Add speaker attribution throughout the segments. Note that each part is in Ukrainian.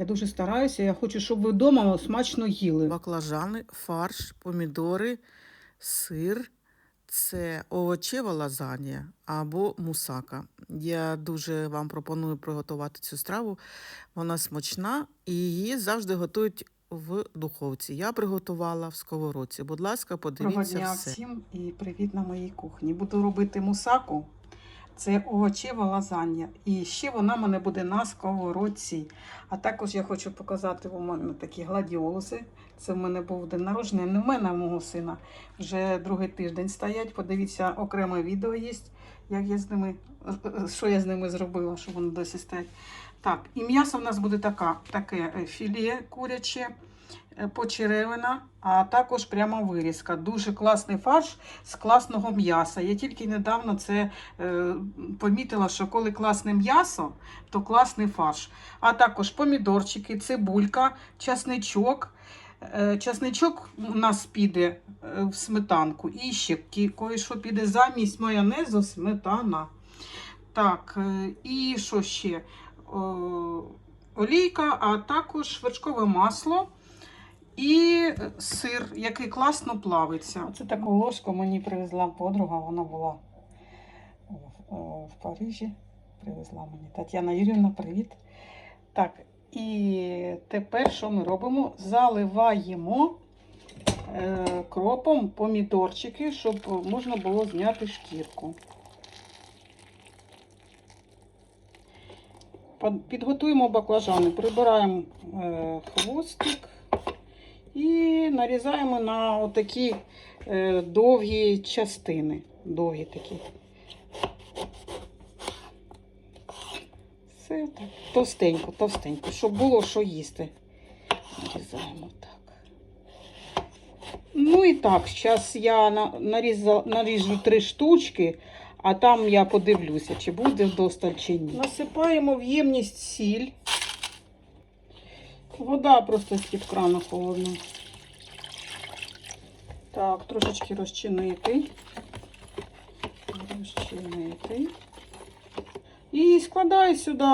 Speaker 1: Я дуже стараюся. Я хочу, щоб ви вдома смачно їли.
Speaker 2: Баклажани, фарш, помідори, сир. Це овочева лазанія або мусака. Я дуже вам пропоную приготувати цю страву. Вона смачна і її завжди готують в духовці. Я приготувала в сковородці. Будь ласка,
Speaker 1: Доброго
Speaker 2: подивіться
Speaker 1: дня
Speaker 2: все.
Speaker 1: всім і привіт на моїй кухні. Буду робити мусаку. Це овочева лазанья. І ще вона в мене буде на сковородці. А також я хочу показати у мене такі гладіолуси. Це в мене був день народження. Не в мене, а в мого сина. Вже другий тиждень стоять. Подивіться, окреме відео є, як я з ними, що я з ними зробила, щоб вони досі стоять. Так, і м'ясо в нас буде така, таке е, філе куряче почеревина, а також прямо вирізка. Дуже класний фарш з класного м'яса. Я тільки недавно це е, помітила, що коли класне м'ясо, то класний фарш. А також помідорчики, цибулька, часничок. Е, Часничок у нас піде е, в сметанку. І ще кое-що піде замість майонезу сметана. Так, е, і що ще? О, олійка, а також вершкове масло і сир, який класно плавиться. Це таку ложку мені привезла подруга, вона була в, е, Парижі. Привезла мені Тетяна Юрівна, привіт. Так, і тепер що ми робимо? Заливаємо е, кропом помідорчики, щоб можна було зняти шкірку. Підготуємо баклажани, прибираємо е, хвостик і нарізаємо на отакі е, довгі частини. Довгі такі. Все так. Товстенько, товстенько, щоб було що їсти. Нарізаємо так. Ну і так, зараз я на- наріза- наріжу три штучки, а там я подивлюся, чи буде вдосталь чи ні. Насипаємо в ємність сіль. Вода просто з-під крану холодна. Так, трошечки розчинити. Розчинити. І складаю сюди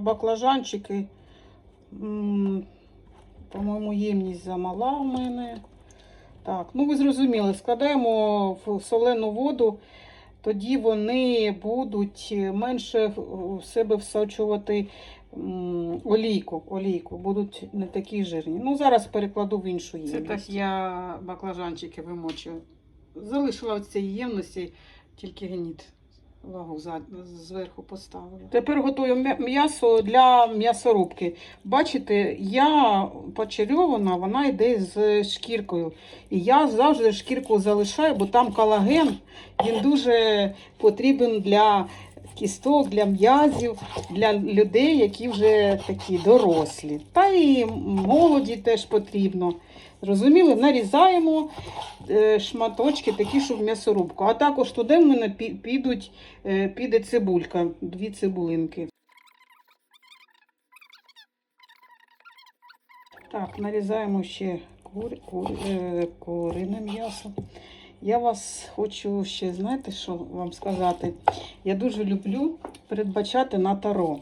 Speaker 1: баклажанчики. По-моєму, ємність замала у мене. Так, ну ви зрозуміли, складаємо в солену воду, тоді вони будуть менше в себе всочувати олійку, олійку, будуть не такі жирні. Ну, зараз перекладу в іншу ємність. Це так я баклажанчики вимочую. Залишила в цій ємності тільки гніт. Вагу зверху поставила. Тепер готую м'ясо для м'ясорубки. Бачите, я почерьована, вона йде з шкіркою. І я завжди шкірку залишаю, бо там колаген, він дуже потрібен для кісток, для м'язів, для людей, які вже такі дорослі. Та і молоді теж потрібно. Зрозуміли, нарізаємо е, шматочки такі, щоб в м'ясорубку. А також туди в мене пі- підуть, е, піде цибулька, дві цибулинки. Так, нарізаємо ще кур, кур, е, курине м'ясо. Я вас хочу ще, знаєте, що вам сказати? Я дуже люблю передбачати на таро.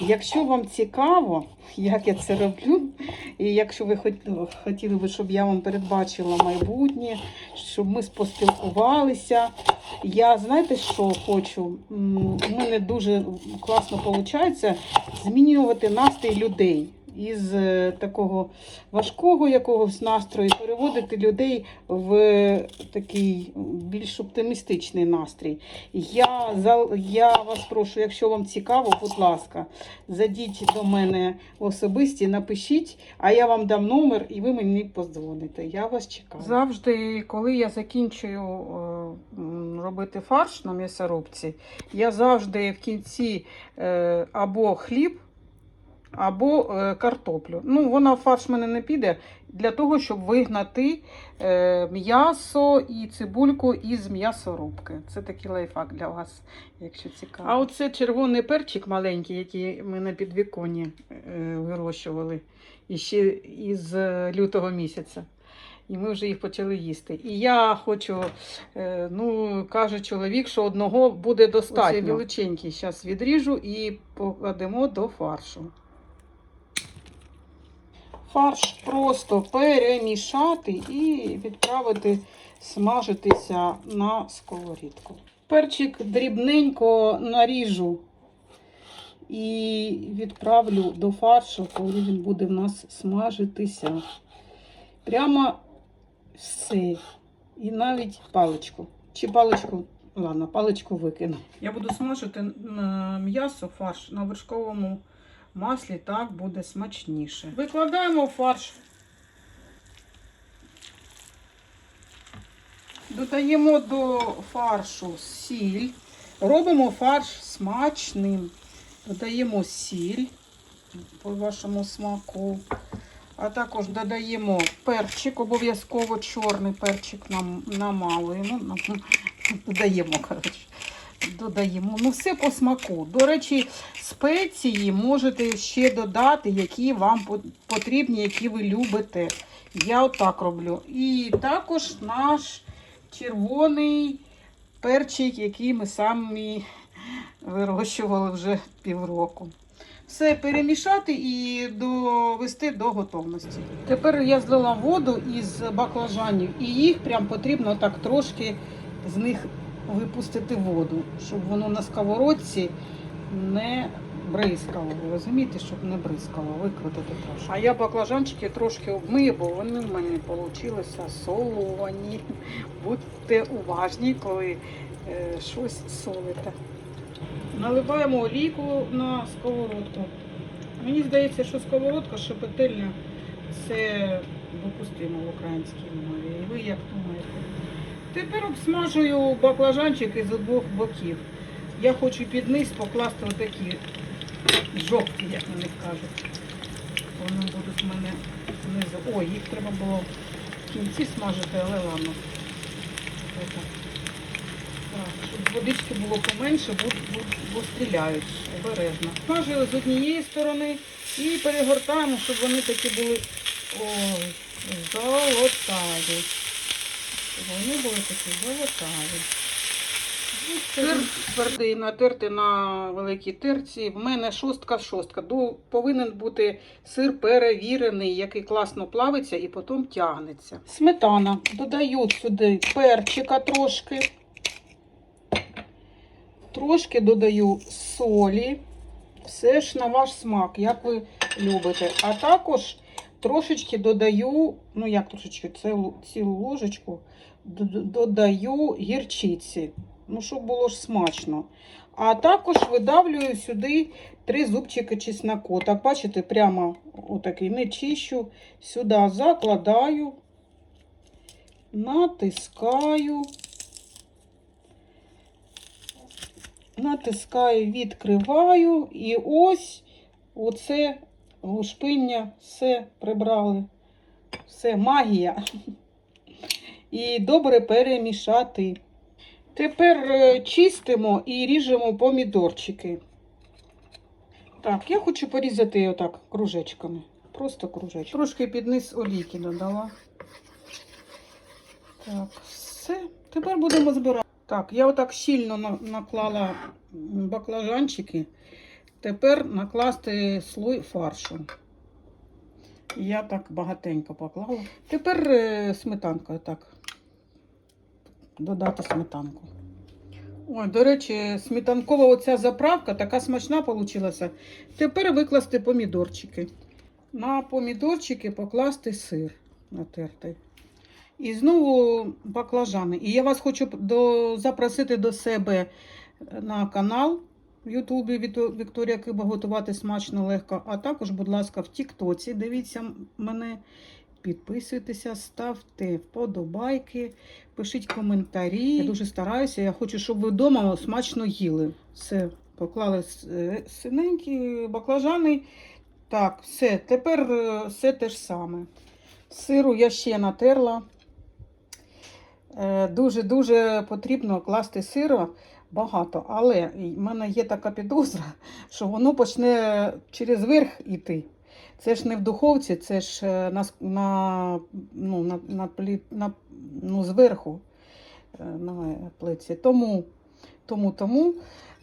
Speaker 1: Якщо вам цікаво, як я це роблю, і якщо ви хотіли би, щоб я вам передбачила майбутнє, щоб ми поспілкувалися, я знаєте, що хочу? У мене дуже класно виходить змінювати настрій людей із е, такого важкого якогось настрою, переводити людей в такий більш оптимістичний настрій. Я, я вас прошу, якщо вам цікаво, будь ласка, зайдіть до мене особисті, напишіть, а я вам дам номер і ви мені подзвоните. Я вас чекаю. Завжди, коли я закінчую е, робити фарш на м'ясорубці, я завжди в кінці е, або хліб. Або е, картоплю. Ну, вона в фарш мене не піде для того, щоб вигнати е, м'ясо і цибульку із м'ясорубки. Це такий лайфхак для вас, якщо цікаво. А оце червоний перчик маленький, який ми на підвіконні е, вирощували і ще із лютого місяця. І ми вже їх почали їсти. І я хочу, ну, каже чоловік, що одного буде достатньо. Оце величенький зараз відріжу і покладемо до фаршу. Фарш просто перемішати і відправити смажитися на сковорідку. Перчик дрібненько наріжу і відправлю до фаршу, коли він буде в нас смажитися. Прямо все. І навіть паличку. Чи паличку, ладно, паличку викину. Я буду смажити м'ясо, фарш на вершковому маслі, так буде смачніше. Викладаємо фарш. Додаємо до фаршу сіль. Робимо фарш смачним. Додаємо сіль по вашому смаку. А також додаємо перчик, обов'язково чорний перчик нам намалуємо. Додаємо, коротше. Додаємо. Ну, все по смаку. До речі, спеції можете ще додати, які вам потрібні, які ви любите. Я отак роблю. І також наш червоний перчик, який ми самі вирощували вже півроку. Все перемішати і довести до готовності. Тепер я злила воду із баклажанів, і їх прям потрібно так трошки з них випустити воду, щоб воно на сковородці не бризкало. Ви розумієте, щоб не бризкало, викрутити трошки. А я баклажанчики трошки обмию, бо вони в мене вийшли солоні. Будьте уважні, коли е, щось солите. Наливаємо олійку на сковородку. Мені здається, що сковородка, що петельня, це допустимо в українській мові. І ви як думаєте? Тепер обсмажую баклажанчики з обох боків. Я хочу під низ покласти отакі жовті, як них кажуть. Вони будуть в мене знизу. Ой, їх треба було в кінці смажити, але ладно. Так, щоб водички було поменше, бо, стріляють обережно. Смажили з однієї сторони і перегортаємо, щоб вони такі були ой, золотаві. Вони були такі золотаві. Ну, Сир твердий натерти на великій терці. В мене шостка-шостка. Ду- Повинен бути сир перевірений, який класно плавиться і потім тягнеться. Сметана. Додаю сюди перчика трошки. Трошки додаю солі. Все ж на ваш смак, як ви любите. А також трошечки додаю, ну як трошечки, цілу, цілу ложечку, додаю гірчиці. Ну, щоб було ж смачно. А також видавлюю сюди три зубчики чесноку. Так, бачите, прямо отакий не чищу. Сюди закладаю, натискаю. натискаю, відкриваю, і ось оце глушпиння все прибрали. Все, магія. І добре перемішати. Тепер е, чистимо і ріжемо помідорчики. Так, я хочу порізати отак кружечками. Просто кружечками. Трошки під низ олійки додала. Так, все. Тепер будемо збирати. Так, я отак щільно наклала баклажанчики. Тепер накласти слой фаршу. Я так багатенько поклала. Тепер е, сметанка так. Додати сметанку. Ой, до речі, сметанкова оця заправка така смачна вийшла. Тепер викласти помідорчики. На помідорчики покласти сир натертий. І знову баклажани. І я вас хочу до, запросити до себе на канал в Ютубі Вікторія Киба готувати смачно легко. А також, будь ласка, в Тіктоці. Дивіться мене, підписуйтеся, ставте вподобайки, пишіть коментарі. Я дуже стараюся. Я хочу, щоб ви вдома смачно їли. Все, поклали е, синенькі баклажани. Так, все. Тепер е, все те ж саме. Сиру я ще натерла. Е, Дуже-дуже потрібно класти сиру багато, але в мене є така підозра, що воно почне через верх іти. Це ж не в духовці, це ж е, на, на, ну, на, на, на, ну, зверху е, на плиці. Тому, тому, тому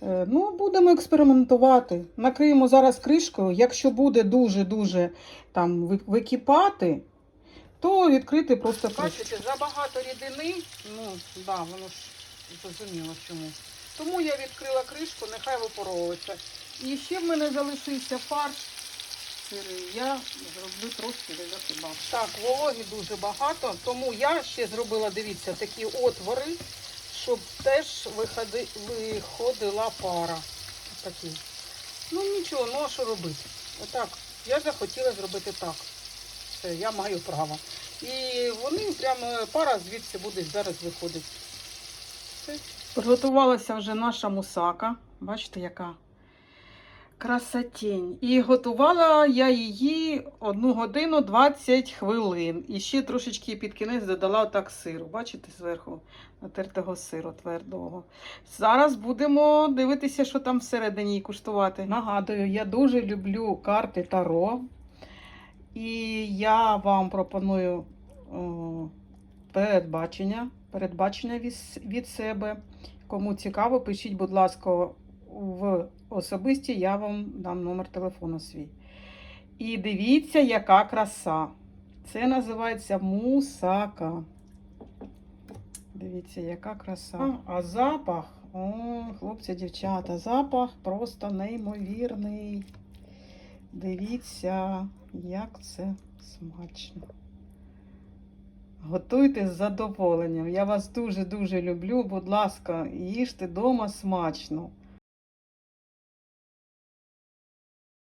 Speaker 1: Е, Ну, будемо експериментувати. Накриємо зараз кришкою. Якщо буде дуже-дуже там википати, то відкрити просто кришку. Бачите, забагато рідини, ну, да, воно ж зрозуміло чому. Тому я відкрила кришку, нехай випаровується. І ще в мене залишився фарш сирий. Я зроблю трошки закидав. Так, вологи дуже багато, тому я ще зробила, дивіться, такі отвори, щоб теж виходи, виходила пара. Такі. Ну нічого, ну а що робити? Отак. Я захотіла зробити так. Все, я маю право. І вони прямо пара звідси буде зараз виходить. Все. Приготувалася вже наша мусака. Бачите, яка красотень. І готувала я її 1 годину 20 хвилин. І ще трошечки під кінець додала так сиру. Бачите, зверху натертого сиру твердого. Зараз будемо дивитися, що там всередині і куштувати. Нагадую, я дуже люблю карти Таро. І я вам пропоную о, передбачення, передбачення від, від себе. Кому цікаво, пишіть, будь ласка, в особисті, я вам дам номер телефону свій. І дивіться, яка краса. Це називається мусака. Дивіться, яка краса. А запах, о, хлопці, дівчата, запах просто неймовірний. Дивіться, як це смачно. Готуйте з задоволенням. Я вас дуже-дуже люблю. Будь ласка, їжте дома смачно.